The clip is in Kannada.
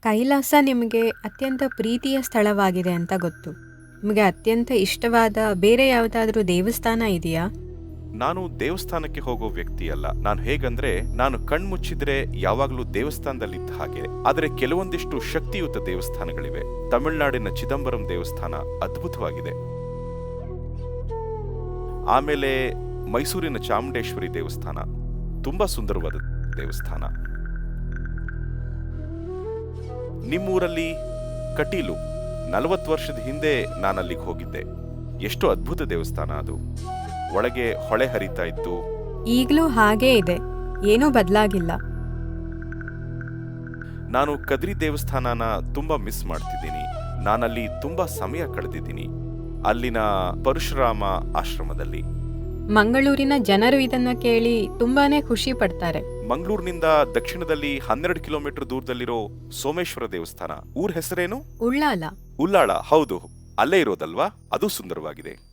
ಕೈಲಾಸ ನಿಮಗೆ ಅತ್ಯಂತ ಪ್ರೀತಿಯ ಸ್ಥಳವಾಗಿದೆ ಅಂತ ಗೊತ್ತು. ನಿಮಗೆ ಅತ್ಯಂತ ಇಷ್ಟವಾದ ಬೇರೆ ಯಾವುದಾದ್ರೂ ದೇವಸ್ಥಾನ ಇದೆಯಾ? ನಾನು ದೇವಸ್ಥಾನಕ್ಕೆ ಹೋಗೋ ವ್ಯಕ್ತಿ ಅಲ್ಲ ನಾನು ಹೇಗಂದ್ರೆ, ನಾನು ಕಣ್ಮುಚ್ಚಿದ್ರೆ ಯಾವಾಗಲೂ ದೇವಸ್ಥಾನದಲ್ಲಿದ್ದ ಹಾಗೆ. ಆದರೆ ಕೆಲವೊಂದಿಷ್ಟು ಶಕ್ತಿಯುತ ದೇವಸ್ಥಾನಗಳಿವೆ. ತಮಿಳುನಾಡಿನ ಚಿದಂಬರಂ ದೇವಸ್ಥಾನ ಅದ್ಭುತವಾಗಿದೆ. ಆಮೇಲೆ ಮೈಸೂರಿನ ಚಾಮುಂಡೇಶ್ವರಿ ದೇವಸ್ಥಾನ. ತುಂಬಾ ಸುಂದರವಾದ ದೇವಸ್ಥಾನ. ನಿಮ್ಮೂರಲ್ಲಿ ಕಟೀಲು ನಲವತ್ತು ವರ್ಷದ ಹಿಂದೆ ನಾನಲ್ಲಿಗೆ ಹೋಗಿದ್ದೆ. ಎಷ್ಟು ಅದ್ಭುತ ದೇವಸ್ಥಾನ ಅದು. ಒಳಗೆ ಹೊಳೆ ಹರಿತಾ ಇತ್ತು. ಈಗಲೂ ಹಾಗೇ ಇದೆ. ಏನೂ ಬದಲಾಗಿಲ್ಲ. ನಾನು ಕದ್ರಿ ದೇವಸ್ಥಾನನ ತುಂಬಾ ಮಿಸ್ ಮಾಡ್ತಿದ್ದೀನಿ. ನಾನಲ್ಲಿ ತುಂಬಾ ಸಮಯ ಕಳೆದಿದ್ದೀನಿ. ಅಲ್ಲಿನ ಪರಶುರಾಮ ಆಶ್ರಮದಲ್ಲಿ. ಮಂಗಳೂರಿನ ಜನರು ಇದನ್ನ ಕೇಳಿ ತುಂಬಾನೇ ಖುಷಿ ಪಡ್ತಾರೆ. ಮಂಗಳೂರಿನಿಂದ ದಕ್ಷಿಣದಲ್ಲಿ ಹನ್ನೆರಡು ಕಿಲೋಮೀಟರ್ ದೂರದಲ್ಲಿರೋ ಸೋಮೇಶ್ವರ ದೇವಸ್ಥಾನ. ಊರ್ ಹೆಸರೇನು? ಉಳ್ಳಾಲ. ಉಳ್ಳಾಳ ಹೌದು. ಅಲ್ಲೇ ಇರೋದಲ್ವಾ? ಅದು ಸುಂದರವಾಗಿದೆ.